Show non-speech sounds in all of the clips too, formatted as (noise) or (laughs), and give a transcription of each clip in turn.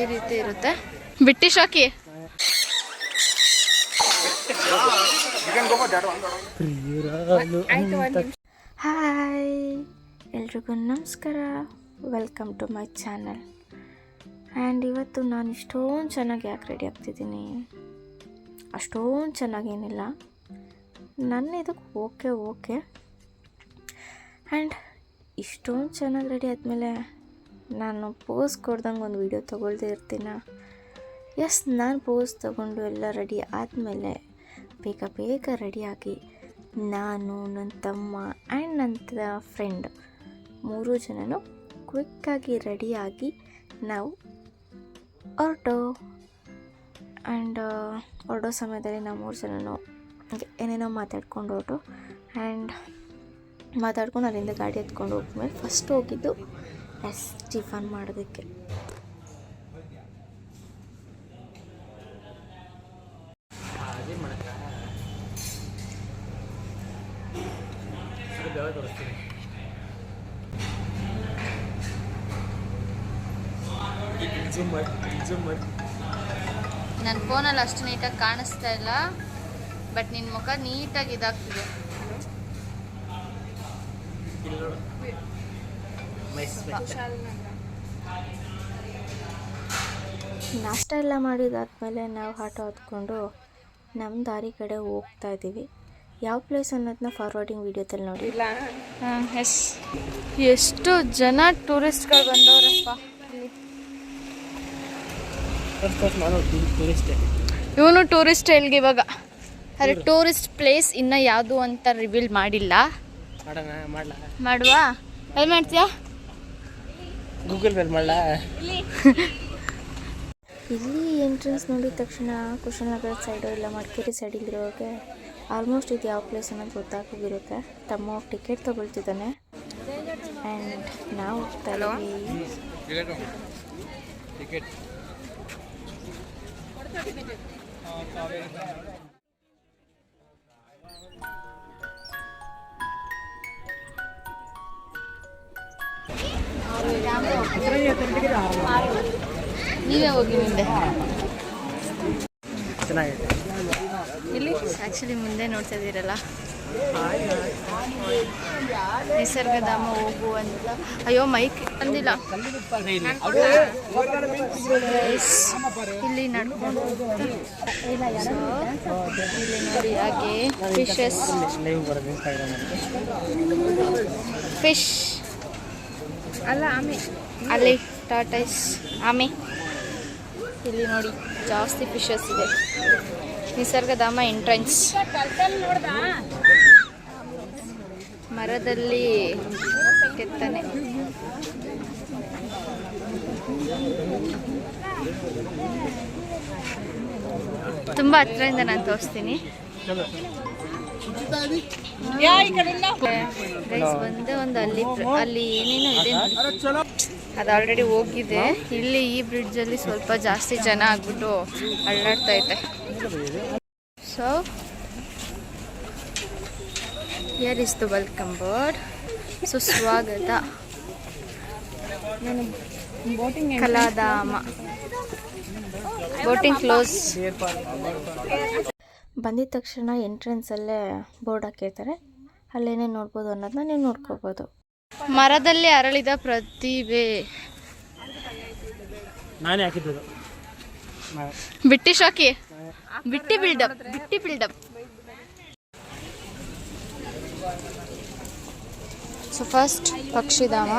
ಈ ರೀತಿ ಇರುತ್ತೆ. ಬಿಟ್ಟಿ ಶಾಕಿ ಹಾಯ್ ಎಲ್ರಿಗೂ ನಮಸ್ಕಾರ. Welcome to my channel and ಇವತ್ತು ನಾನು ಇಷ್ಟೊಂದು ಚೆನ್ನಾಗಿ ಯಾಕೆ ರೆಡಿ ಆಗ್ತಿದ್ದೀನಿ? ಅಷ್ಟೊಂದು ಚೆನ್ನಾಗೇನಿಲ್ಲ ನನ್ನ ಇದಕ್ಕೆ ಓಕೆ ಓಕೆ ಆ್ಯಂಡ್ ಇಷ್ಟೊಂದು ಚೆನ್ನಾಗಿ ರೆಡಿ ಆದಮೇಲೆ ನಾನು ಪೋಸ್ ಕೊಡ್ದಂಗೆ ಒಂದು ವಿಡಿಯೋ ತೊಗೊಳ್ದೇ ಇರ್ತೀನ? ಎಸ್, ನಾನು ಪೋಸ್ ತೊಗೊಂಡು ಎಲ್ಲ ರೆಡಿ ಆದಮೇಲೆ ಬೇಗ ಬೇಗ ರೆಡಿಯಾಗಿ ನಾನು, ನನ್ನ ತಮ್ಮ ಆ್ಯಂಡ್ ನನ್ನ ಫ್ರೆಂಡ್ ಮೂರು ಜನನು ಕ್ವಿಕ್ಕಾಗಿ ರೆಡಿಯಾಗಿ ನಾವು ಹೊರಟೋ. ಆ್ಯಂಡ್ ಹೊರಡೋ ಸಮಯದಲ್ಲಿ ನಾವು ಮೂರು ಜನನು ಏನೇನೋ ಮಾತಾಡ್ಕೊಂಡು ಹೊರಟು. ಆ್ಯಂಡ್ ಮಾತಾಡ್ಕೊಂಡು ಅಲ್ಲಿಂದ ಗಾಡಿ ಎತ್ಕೊಂಡು ಹೋಗ್ಮೇಲೆ ಫಸ್ಟ್ ಹೋಗಿದ್ದು ಎಸ್ ಟಿಫನ್ ಮಾಡೋದಕ್ಕೆ. ನನ್ನ ಫೋನಲ್ಲಿ ಅಷ್ಟು ನೀಟಾಗಿ ಕಾಣಿಸ್ತಾ ಇಲ್ಲ ಬಟ್ ನಿನ್ನ ಮುಖ ನೀಟಾಗಿ ಇದಾಗ್ತಿದೆ. ನಾಷ್ಟ ಎಲ್ಲ ಮಾಡಿದಾದ್ಮೇಲೆ ನಾವು ಆಟೋ ಹತ್ಕೊಂಡು ನಮ್ಮ ದಾರಿ ಕಡೆ ಹೋಗ್ತಾ ಇದ್ದೀವಿ. ಯಾವ ಪ್ಲೇಸ್ ಅನ್ನೋದನ್ನ ಫಾರ್ವರ್ಡಿಂಗ್ ವಿಡಿಯೋದಲ್ಲಿ ನೋಡಿ. ಹಾಂ ಎಸ್ ಎಷ್ಟು ಜನ ಟೂರಿಸ್ಟ್ಗಳು ಬಂದವರಪ್ಪ ಇವನು ಟೂರಿಸ್ಟ್ ಎಲ್ಲಿಗೆ ಇವಾಗ. ಅರೆ ಟೂರಿಸ್ಟ್ ಪ್ಲೇಸ್ ಇನ್ನು ಯಾವುದು ಅಂತ ರಿವೀಲ್ ಮಾಡಿಲ್ಲ. ಮಾಡುವ. ಅದು ಮಾಡ್ತೀಯಾ? ಗೂಗಲ್ ಪೇ ಮಾಡ್ಲಾ? ಇಲ್ಲಿ. ಎಂಟ್ರೆನ್ಸ್ ನೋಡಿದ ತಕ್ಷಣ ಕುಶಾಲನಗರ ಸೈಡು ಇಲ್ಲ ಮಡಿಕೇರಿ ಸೈಡಿಗಿರೋಗೆ ಆಲ್ಮೋಸ್ಟ್ ಇದು ಯಾವ ಪ್ಲೇಸ್ ಅನ್ನೋದು ಗೊತ್ತಾಗೋಗಿರುತ್ತೆ ತಮ್ಮ ಟಿಕೆಟ್ ತೊಗೊಳ್ತಿದ್ದಾನೆ. ಆ್ಯಂಡ್ ನಾವು ಹೋಗ್ತಾ ಇದ್ದೀವಿ. ನೀವೇ ಹೋಗಿ ಮುಂದೆ. ಚೆನ್ನಾಗಿದೆ ಇಲ್ಲಿ? ಆ್ಯಕ್ಚುಲಿ ಮುಂದೆ ನೋಡ್ತಾ ಇದ್ದೀರಲ್ಲ. ನಿಸರ್ಗಧಾಮ ಹೋಗು ಅಂತ ಅಯ್ಯೋ ಮೈಕ್ ಬಂದಿಲ್ಲ. ಇಲ್ಲಿ ನಡ್ಕೊಂಡು ಇಲ್ಲಿ ನೋಡಿ ಹಾಗೆ ಫಿಶಸ್ ಫಿಶ್ ಅಲ್ಲ, ಆಮೆ. ಅಲ್ಲಿ ಟಾಟೈಸ್ ಆಮೆ. ಇಲ್ಲಿ ನೋಡಿ, ಜಾಸ್ತಿ ಫಿಶಸ್ ಇದೆ. ನಿಸರ್ಗಧಾಮ ಎಂಟ್ರೆನ್ಸ್. ಮರದಲ್ಲಿ ಕೆತ್ತನೆ. ತುಂಬ ಹತ್ರದಿಂದ ನಾನು ತೋರಿಸ್ತೀನಿ. ಒಂದೇ ಒಂದು ಅಲ್ಲಿ ಅಲ್ಲಿ ಏನೇನೋ ಇದೆ. ಅದು ಆಲ್ರೆಡಿ ಹೋಗಿದೆ. ಇಲ್ಲಿ ಈ ಬ್ರಿಡ್ಜಲ್ಲಿ ಸ್ವಲ್ಪ ಜಾಸ್ತಿ ಜನ ಆಗ್ಬಿಟ್ಟು ಅಳ್ಳಾಡ್ತಾ ಐತೆ so here is the welcome board so ಸ್ವಾಗತ. ಬೋಟಿಂಗ್ ಕಲಾಧಾಮ. ಬೋಟಿಂಗ್ ಕ್ಲೋಸ್ ಬಂದಿದ ತಕ್ಷಣ ಎಂಟ್ರೆನ್ಸಲ್ಲೇ ಬೋರ್ಡ್ ಹಾಕಿರ್ತಾರೆ. ಅಲ್ಲೇನೇ ನೋಡ್ಬೋದು ಅನ್ನೋದನ್ನ ನೀವು ನೋಡ್ಕೋಬೋದು. ಮರದಲ್ಲಿ ಅರಳಿದ ಪ್ರತಿಭೆ. ನಾನೇ ಹಾಕಿದ್ದು ಬಿಟ್ಟಿ ಶಾಕಿ ಬಿಟ್ಟಿ ಬಿಲ್ಡಪ್ ಬಿಟ್ಟಿ ಬಿಲ್ಡಪ್ ಸೊ ಫಸ್ಟ್ ಪಕ್ಷಿಧಾಮ.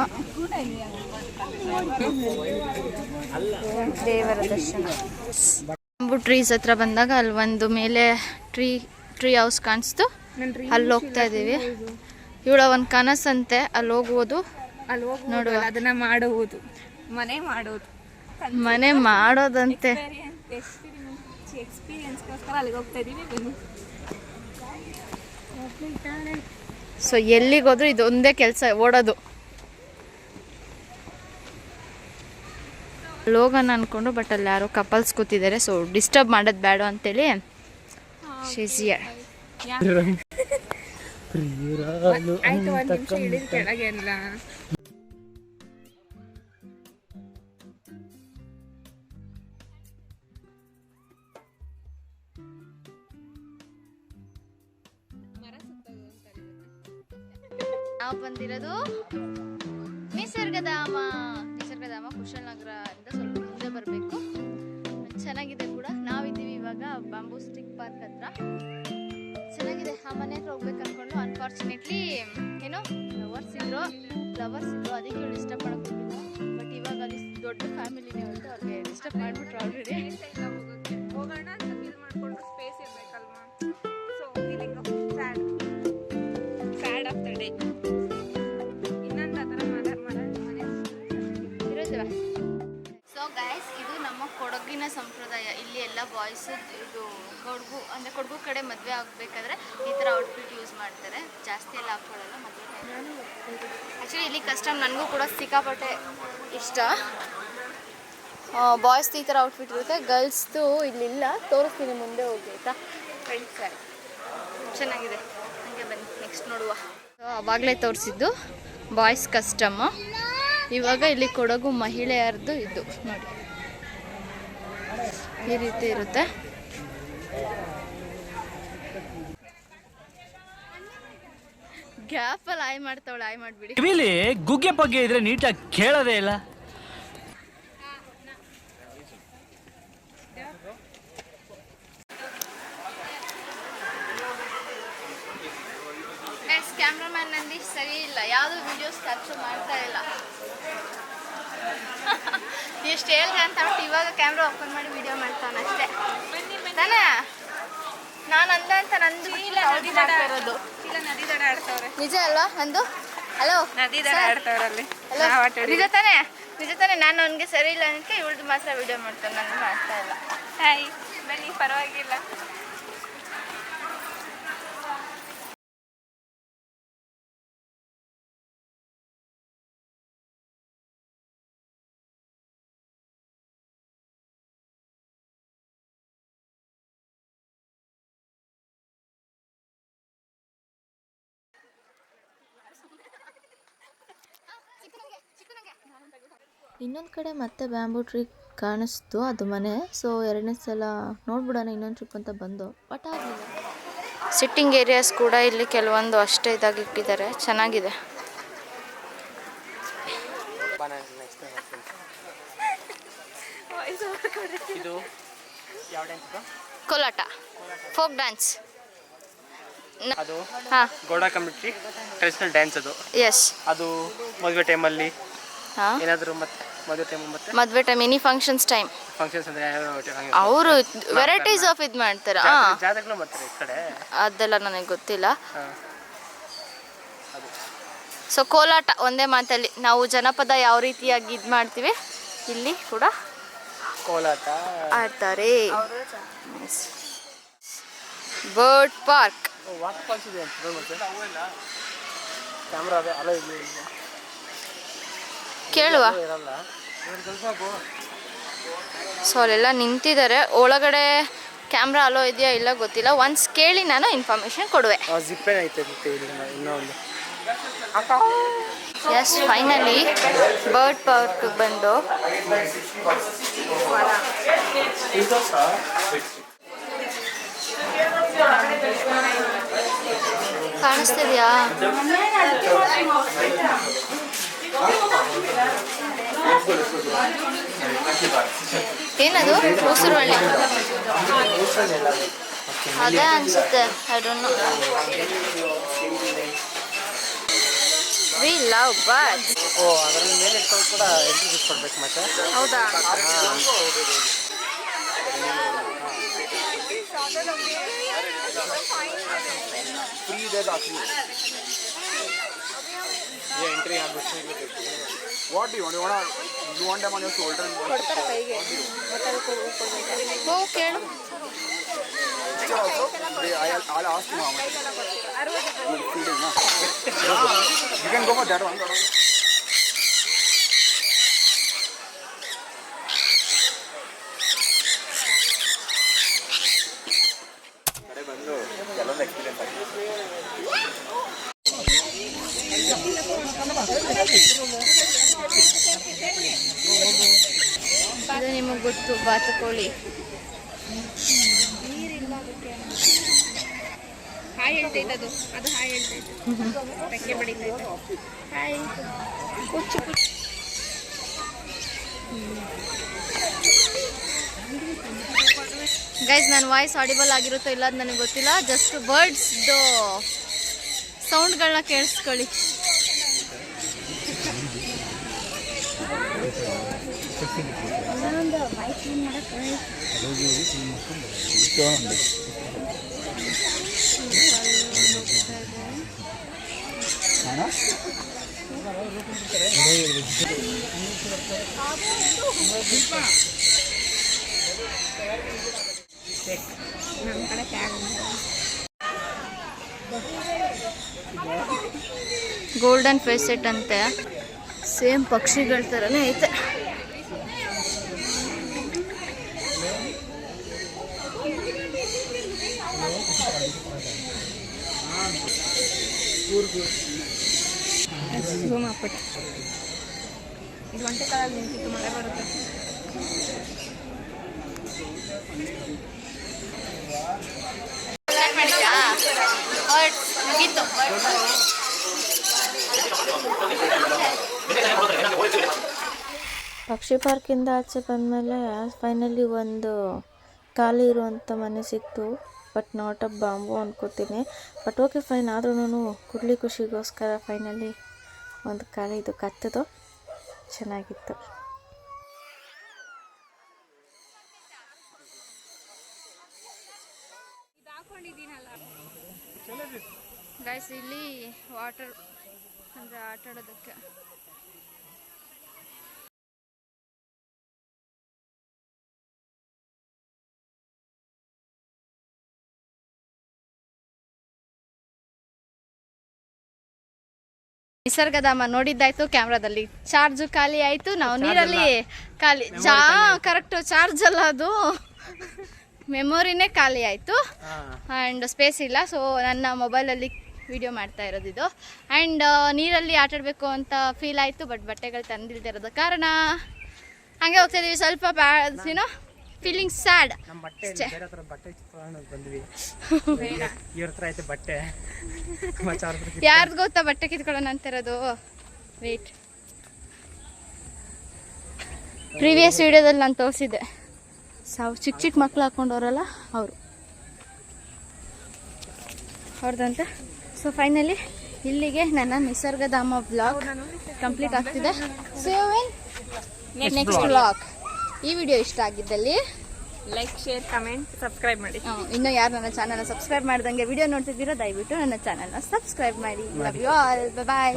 ದೇವರ ದರ್ಶನ. ಬಂಬು ಟ್ರೀಸ್ ಹತ್ರ ಬಂದಾಗ ಅಲ್ಲಿ ಒಂದು ಮೇಲೆ ಟ್ರೀ ಟ್ರೀ ಹೌಸ್ ಕಾಣಿಸ್ತು. ಅಲ್ಲಿ ಹೋಗ್ತಾ ಇದ್ದೀವಿ. ಇವಳ ಒಂದು ಕನಸಂತೆ ಅಲ್ಲಿ ಹೋಗುವುದು ನೋಡುವ. ಅದನ್ನ ಮಾಡುವುದು. ಮನೆ ಮಾಡೋದು ಮನೆ ಮಾಡೋದಂತೆ. ಸೊ ಎಲ್ಲಿಗೋದ್ರೂ ಇದೊಂದೇ ಕೆಲಸ ಓಡೋದು. ಲೋಗನ್ ಅನ್ಕೊಂಡು ಬಟ್ ಅಲ್ಲಿ ಯಾರೋ ಕಪಲ್ಸ್ ಕೂತಿದ್ದಾರೆ ಸೊ ಡಿಸ್ಟರ್ಬ್ ಮಾಡೋದು ಬೇಡ ಅಂತೇಳಿ ಹೇಳಿ ಪ್ರಿಯರಾಲು ಆಯ್ತು ಹತ್ರ ಚೆನ್ನಾಗಿದೆ. ಆ ಮನೆ ಹತ್ರ ಹೋಗ್ಬೇಕು ಅನ್ಕೊಂಡು ಅನ್ಫಾರ್ಚುನೇಟ್ಲಿ ಏನೋ ಫ್ಲವರ್ಸ್ ಇದ್ರು. ಫ್ಲವರ್ಸ್ ಇದ್ರು. ಅದಕ್ಕೆ ಇವ್ರು ಡಿಸ್ಟರ್ಬ್ ಬಟ್ ಇವಾಗ ಅಲ್ಲಿ ದೊಡ್ಡ ಫ್ಯಾಮಿಲಿನೇ ಅಂತ ಅವ್ರಿಗೆ ಡಿಸ್ಟರ್ಬ್ ಮಾಡಿಬಿಟ್ರು ಆಲ್ರೆಡಿ ಹೋಗೋಣ. ಸೊ ಗೈಸ್ ಇದು ನಮ್ಮ ಕೊಡಗಿನ ಸಂಪ್ರದಾಯ. ಇಲ್ಲಿ ಎಲ್ಲ ಬಾಯ್ಸ್ ಇದು ಕೊಡಗು, ಅಂದರೆ ಕೊಡಗು ಕಡೆ ಮದುವೆ ಆಗಬೇಕಾದ್ರೆ ಈ ಥರ ಔಟ್ಫಿಟ್ ಯೂಸ್ ಮಾಡ್ತಾರೆ. ಜಾಸ್ತಿ ಎಲ್ಲ ಹಾಕ್ಕೊಳ್ಳಲ್ಲ ಮದುವೆ ಆ್ಯಕ್ಚುಲಿ ಇಲ್ಲಿ ಕಸ್ಟಮ್ ನನಗೂ ಕೂಡ ಸಿಕ್ಕಾಪಟ್ಟೆ ಇಷ್ಟ. ಬಾಯ್ಸ್ ಈ ಥರ ಔಟ್ಫಿಟ್ ಇರುತ್ತೆ. ಗರ್ಲ್ಸ್ದು ಇಲ್ಲಿಲ್ಲ. ತೋರಿಸ್ತೀನಿ ಮುಂದೆ ಹೋಗಿ, ಆಯಿತಾ? ಫ್ರೆಂಡ್ಸ್ ಸರಿ ಚೆನ್ನಾಗಿದೆ. ಹಂಗೆ ಬನ್ನಿ ನೆಕ್ಸ್ಟ್ ನೋಡುವ. ಸೊ, ಅವಾಗಲೇ ತೋರಿಸಿದ್ದು ಬಾಯ್ಸ್ ಕಸ್ಟಮ್ಮು ಇವಾಗ ಇಲ್ಲಿ ಕೊಡಗು ಮಹಿಳೆಯರದ್ದು ಇದು ನೋಡಿ. ಈ ರೀತಿ ಇರುತ್ತೆ. ಗ್ಯಾಪಲ್ಲಿ ಆಯ್ ಮಾಡ್ತಾವಳೆ ಆಯ್ ಮಾಡ್ಬಿಡಿ. ಕಿವಿಲಿ ಗುಗ್ಗೆ ಪಗ್ಗೆ ಇದ್ರೆ ನೀಟಾಗಿ ಕೇಳೋದೇ ಇಲ್ಲ. ಕ್ಯಾಮ್ರಾಮ್ಯಾನ್ ನಂದಿ ಸರಿ ಇಲ್ಲ. ಯಾವುದು ವಿಡಿಯೋಸ್ ಕ್ಯಾಪ್ಚರ್ ಮಾಡ್ತಾ ಇಲ್ಲ. (laughs) ಎಷ್ಟು ಹೇಳಿದೆ ಅಂತ ಬಿಟ್ಟು ಇವಾಗ ಕ್ಯಾಮ್ರಾ ಓಪನ್ ಮಾಡಿ ವಿಡಿಯೋ ಮಾಡ್ತಾನೆ ಅಷ್ಟೇ. ತಾನೇ? ನಾನು ಅಂದ ಅಂತ ನಂದು ನಿಜ ಅಲ್ವಾ ನಂದು? ಹಲೋ ನದಿ ಆಡ್ತವ್ರಲ್ಲಿ. ನಿಜ ತಾನೇ? ನಿಜ ತಾನೇ ನಾನು ಅವನಿಗೆ ಸರಿ ಇಲ್ಲ ಅಂತ ಇವಳ್ದು ಮಾತ್ರ ವಿಡಿಯೋ ಮಾಡ್ತಾನೆ ನಾನು ಮಾಡ್ತಾ ಇಲ್ಲ. ಹಾಯ್ ಬನ್ನಿ ಪರವಾಗಿಲ್ಲ. ಇನ್ನೊಂದು ಕಡೆ ಮತ್ತೆ ಬ್ಯಾಂಬೂ ಟ್ರೀ ಕಾಣಿಸ್ತು ಅದು ಮನೆ. ಸೊ ಎರಡನೇ ಸಲ ನೋಡ್ಬಿಡೋಣ ಇನ್ನೊಂದು ಟ್ರಿಪ್ ಅಂತ ಬಂದು. ಬಟ್ ಆಗಲಿಲ್ಲ. ಸಿಟ್ಟಿಂಗ್ ಏರಿಯಾಸ್ ಕೂಡ ಇಲ್ಲಿ ಕೆಲವೊಂದು ಅಷ್ಟೇ ಇದಾಗಿ ಇಟ್ಟಿದ್ದಾರೆ ಚೆನ್ನಾಗಿದೆ. ಇದು ಯಾವ ಡ್ಯಾನ್ಸ್ ಕೋಲಾಟ. ಫೋಕ್ ಡ್ಯಾನ್ಸ್ ಅದು ಹಾಂ. ಗೋಡಾ ಕಮ್ಯುನಿಟಿ ಟ್ರೆಡಿಷನಲ್ ಡ್ಯಾನ್ಸ್ ಅದು. ಎಸ್ ಅದು ಮದುವೆ ಟೈಮಲ್ಲಿ ಹಾಂ? ಏನಾದರೂ ಮತ್ತೆ ಮದುವೆ ಟೈಮ್ ಮತ್ತೆ? ಮದುವೆ time any functions time functions ಅಂದರೆ ಯಾವ ಅವರು ವೆರೈಟೀಸ್ ಆಫ್ ಇದು ಮಾಡ್ತಾರೆ. ಹಾಂ. ಜಾತ್ರೆಗಳು ಮಾಡ್ತಾರೆ ಈ ಕಡೆ? ಅದೆಲ್ಲ ನನಗೆ ಗೊತ್ತಿಲ್ಲ. ಸೊ ಕೋಲಾಟ ಒಂದೇ ಮಾತಲ್ಲಿ. ನಾವು ಜನಪದ ಯಾವ ರೀತಿಯಾಗಿ ಇದು ಮಾಡ್ತೀವಿ? ಇಲ್ಲಿ ಕೂಡ. ಕೋಲಾಟ. ಆಡ್ತಾರೆ. ಬರ್ಡ್ ಪಾರ್ಕ್ ವಾಟರ್ ಫಾಲ್ಸ್ ಇದೆ ಅಂತ ಕ್ಯಾಮ್ರಾ ಅದೇ ಅಲ್ಲ ಇಲ್ಲಿ ಕೇಳುವ. ಸೊ ಅಲ್ಲೆಲ್ಲ ನಿಂತಿದ್ದಾರೆ. ಒಳಗಡೆ ಕ್ಯಾಮ್ರಾ ಅಲೋ ಇದೆಯಾ ಇಲ್ಲ ಗೊತ್ತಿಲ್ಲ. ಒನ್ಸ್ ಕೇಳಿ ನಾನು ಇನ್ಫಾರ್ಮೇಶನ್ ಕೊಡುವೆ. ಎಸ್ ಫೈನಲಿ ಬರ್ಡ್ ಪಾರ್ಕ್ ಬಂದು. ಕಾಣಿಸ್ತಿದ್ಯಾ? ಏನದು? ಉಸಿರುವಳ್ಳಿ ಅದೇ ಅನ್ಸುತ್ತೆ I don't know we love birds ಓ ಅದರ ಮೇಲೆ ಕೂಡ ಎಂಟ್ರಿ ಮತ್ತೆ ಹೌದಾ ಫ್ರೀ ये एंट्री यहाँ घुसने के लिए What do you want? You wanna you want them on your shoulder and ಕೊಡ್ತಾರೆ ಕೈಗೆ ಹೋಗಿ ಕೇಳು picture also? They, I'll, I'll ask you ಗೊತ್ತು ಬಾತುಕೋಳಿ. ಹಾಯ್ ಹೇಳ್ತೈತೆ ಅದು ಅದು ಹಾಯ್ ಹೇಳ್ತೈತೆ ರೆಕ್ಕೆ ಬಡಿತೈತೆ ಹಾಯ್. ಕುಚ್ಚು ಕುಚ್ಚು ಗೈಸ್ ನನ್ನ ವಾಯ್ಸ್ ಆಡಿಬಲ್ ಆಗಿರುತ್ತೋ ಇಲ್ಲ ಅದು ನನಗೆ ಗೊತ್ತಿಲ್ಲ. ಜಸ್ಟ್ ಬರ್ಡ್ಸ್ದು ಸೌಂಡ್ಗಳನ್ನ ಕೇಳಿಸ್ಕೊಳ್ಳಿ. ಗೋಲ್ಡನ್ ಫೇಸ್ ಸೆಟ್ ಅಂತೆ. ಸೇಮ್ ಪಕ್ಷಿಗಳ ಥರನೇ ಐತೆ. ಪಕ್ಷಿ ಪಾರ್ಕಿಂದ ಆಚೆ ಬಂದಮೇಲೆ ಫೈನಲಿ ಒಂದು ಖಾಲಿ ಇರುವಂಥ ಮನೆ ಸಿಕ್ತು. ಬಟ್ ನಾಟ್ ಅ ಬಾಂಬು ಅನ್ಕೋತೀನಿ. ಬಟ್ ಓಕೆ ಫೈನ್ ಆದ್ರೂ ಕುಡ್ಲಿ ಖುಷಿಗೋಸ್ಕರ ಫೈನಲಿ ಒಂದು ಕಾಲ ಇದು ಕತ್ತದು. ಚೆನ್ನಾಗಿತ್ತು. ಗೈಸ್ ಇಲ್ಲಿ ವಾಟರ್ ಅಂದರೆ ಆಟ ಆಡೋದಕ್ಕೆ ನಿಸರ್ಗಧಾಮ ನೋಡಿದ್ದಾಯ್ತು ಕ್ಯಾಮ್ರಾದಲ್ಲಿ ಚಾರ್ಜ್ ಖಾಲಿ ಆಯ್ತು ನಾವು ನೀರಲ್ಲಿ ಖಾಲಿ ಚಾ ಕರೆಕ್ಟ್ ಚಾರ್ಜ್ ಅಲ್ಲ ಅದು. ಮೆಮೊರಿನೇ ಖಾಲಿ ಆಯ್ತು. ಆ್ಯಂಡ್ ಸ್ಪೇಸ್ ಇಲ್ಲ ಸೊ ನನ್ನ ಮೊಬೈಲಲ್ಲಿ ವಿಡಿಯೋ ಮಾಡ್ತಾ ಇರೋದು ಇದು. ಆ್ಯಂಡ್ ನೀರಲ್ಲಿ ಆಟಾಡಬೇಕು ಅಂತ ಫೀಲ್ ಆಯಿತು ಬಟ್ ಬಟ್ಟೆಗಳು ತಂದಿಲ್ದಿರೋದ ಕಾರಣ. ಹಾಗೆ ಹೋಗ್ತಾ ಇದೀವಿ ಸ್ವಲ್ಪ ಬ್ಯಾ ಏನೋ ಫೀಲಿಂಗ್ ಸ್ಯಾಡ್ ನಮ್ಮ ಬಟ್ಟೆ ಬೇರೆ ಹತ್ರ ಬಟ್ಟೆ ತಗೊಂಡು ಬಂದ್ವಿ. ಇವ್ರ ಹತ್ರ ಐತೆ ಬಟ್ಟೆ. ಮತ್ತೆ ಅವ್ರ ಹತ್ರ ಯಾರ್ದು ಗೊತ್ತಾ ಬಟ್ಟೆ ಕಿತ್ಕೊಳ್ಳೋಣ ಅಂತಿರೋದು? ವೇಟ್ ಪ್ರೀವಿಯಸ್ ವಿಡಿಯೋದಲ್ಲಿ ನಾನು ತೋರಿಸಿದ್ದೆ. ಸಾವು ಚಿಕ್ಕ ಚಿಕ್ಕ ಮಕ್ಳು ಹಾಕೊಂಡವ್ರಲ್ಲ ಅವರು. ಅವ್ರದ್ದಂತ ಸೊ ಫೈನಲಿ ಇಲ್ಲಿಗೆ ನನ್ನ ನಿಸರ್ಗಧಾಮ ಬ್ಲಾಗ್ ಕಂಪ್ಲೀಟ್ ಆಗ್ತಿದೆ. ಸೇವ್ ನೆಕ್ಸ್ಟ್ ಬ್ಲಾಗ್ ಈ ವಿಡಿಯೋ ಇಷ್ಟ ಆಗಿದ್ದಲ್ಲಿ ಲೈಕ್ ಶೇರ್ ಕಮೆಂಟ್ ಸಬ್ಸ್ಕ್ರೈಬ್ ಮಾಡಿ. ಇನ್ನು ಯಾರು ನನ್ನ ಚಾನಲ್ನ ಸಬ್ಸ್ಕ್ರೈಬ್ ಮಾಡ್ದಂಗೆ ವಿಡಿಯೋ ನೋಡ್ತಿದ್ದೀರೋ ದಯವಿಟ್ಟು ನನ್ನ ಚಾನಲ್ನ ಸಬ್ಸ್ಕ್ರೈಬ್ ಮಾಡಿ. Love you all bye